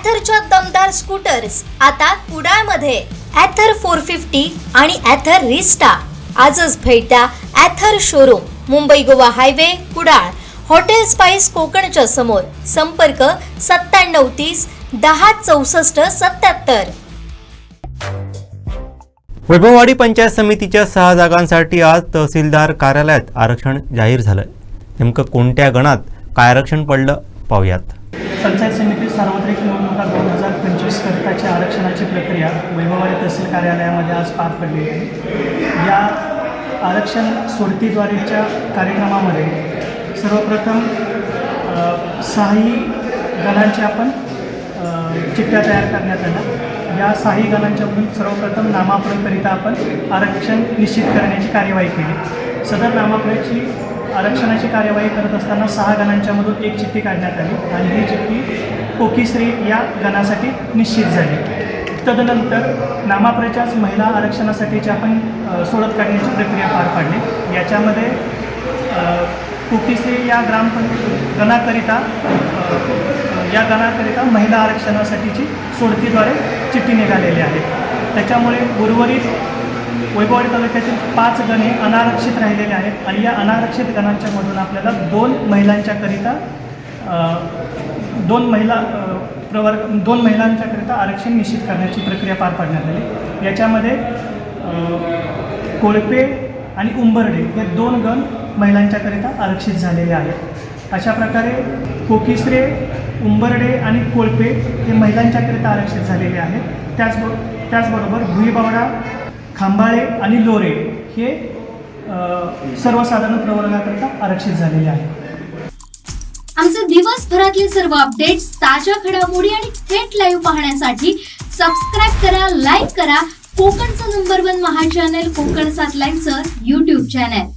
ॲथरच्या दमदार स्कूटर्स आता कुडाळमध्ये. ॲथर फोर फिफ्टी आणि ॲथर रिस्टा आजच भेट द्या Ather showroom Mumbai Goa highway Kudal. Hotel spice कोकणच्या समोर. संपर्क सत्त्याण्णव तीस दहा चौसष्ट सत्याहत्तर वैभववाडी पंचायत समितीच्या सहा जागांसाठी आज तहसीलदार कार्यालयात आरक्षण जाहीर झालं नेमकं कोणत्या गणात काय आरक्षण पडलं? पाहूयात. पंचायत समिती सार्वत्रिक निवडणुका दोन हजार पंचवीस करताची आरक्षणाची प्रक्रिया वैभववाडी तहसील कार्यालयामध्ये आज पार पडली आहे. या आरक्षण सोडतीद्वारेच्या कार्यक्रमामध्ये सर्वप्रथम साही गणांचे गणांची आपण चिठ्ठ्या तयार करण्यात आल्या. या साही गणांच्याकडून सर्वप्रथम नामापुरकरिता आपण आरक्षण निश्चित करण्याची कार्यवाही केली. सदर नामापणाची आरक्षणाची कार्यवाही करत असताना सहा गणांच्यामधून एक चिठ्ठी काढण्यात आली आणि ही चिठ्ठी कोकीश्री या गणासाठी निश्चित झाली. तदनंतर नामापुराच्याच महिला आरक्षणासाठीची आपण सोडत काढण्याची प्रक्रिया पार पाडली. याच्यामध्ये कुकीश्री कोकीश्री या ग्रामपंच गणाकरिता या गणाकरिता महिला आरक्षणासाठीची सोडतीद्वारे चिठ्ठी निघालेली आहे. त्याच्यामुळे उर्वरित वैभववाडी तालुक्यातील पाच गणे अनारक्षित राहिलेले आहेत आणि या अनारक्षित गणांच्या मधून आपल्याला दोन महिलांच्याकरिता दोन महिला प्रवर् प्रवर्ग दोन महिलांच्याकरिता आरक्षण निश्चित करण्याची प्रक्रिया पार पाडण्यात आली. याच्यामध्ये कोळपे आणि उंबर्डे हे दोन गण महिलांच्याकरिता आरक्षित झालेले आहेत. अशा प्रकारे कोकिसरे उंबर्डे आणि कोळपे हे महिलांच्याकरिता आरक्षित झालेले आहेत. त्याचबरो त्याचबरोबर भुईबावडा खांबाळे आणि लोरे हे सर्वसाधारण प्रवर्गाकरता आरक्षित झालेले आहे. आमचे दिवसभरातले सर्व अपडेट्स ताज्या घडामोडी आणि थेट लाईव्ह पाहण्यासाठी सबस्क्राईब करा लाईक करा. कोकणचं नंबर वन महा चॅनल कोकण सात लाईनचं युट्यूब चॅनल